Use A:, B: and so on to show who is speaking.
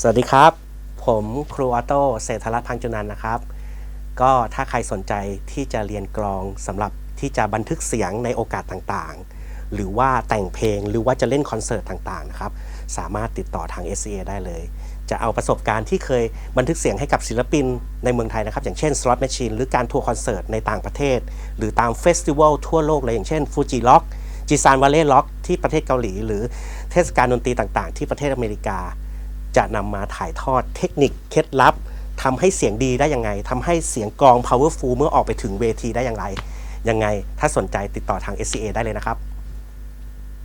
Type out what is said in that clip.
A: สวัสดีครับ ผมครูออโต้เศรษฐรัตน์พังจุนันนะครับ ก็ถ้าใครสนใจที่จะเรียนกลองสำหรับที่จะบันทึกเสียงในโอกาสต่างๆ หรือว่าแต่งเพลงหรือว่าจะเล่นคอนเสิร์ตต่างๆนะครับ สามารถติดต่อทาง SCA ได้เลย จะเอาประสบการณ์ที่เคยบันทึกเสียงให้กับศิลปินในเมืองไทยนะครับ อย่างเช่น Slot Machine หรือการทัวร์คอนเสิร์ตในต่างประเทศ หรือตามเฟสติวัลทั่วโลกเลยอย่างเช่น Fuji Rock จิซานวาเล่ล็อกที่ประเทศเกาหลี หรือเทศกาลดนตรีต่างๆ ที่ประเทศอเมริกา จะนำมาถ่ายทอดเทคนิคเคล็ดลับทำให้เสียงดีได้ยังไงทำให้เสียงกอง powerful เมื่อออกไปถึงเวทีได้อย่างไร ยังไงถ้าสนใจติดต่อทาง SCA ได้เลยนะครับ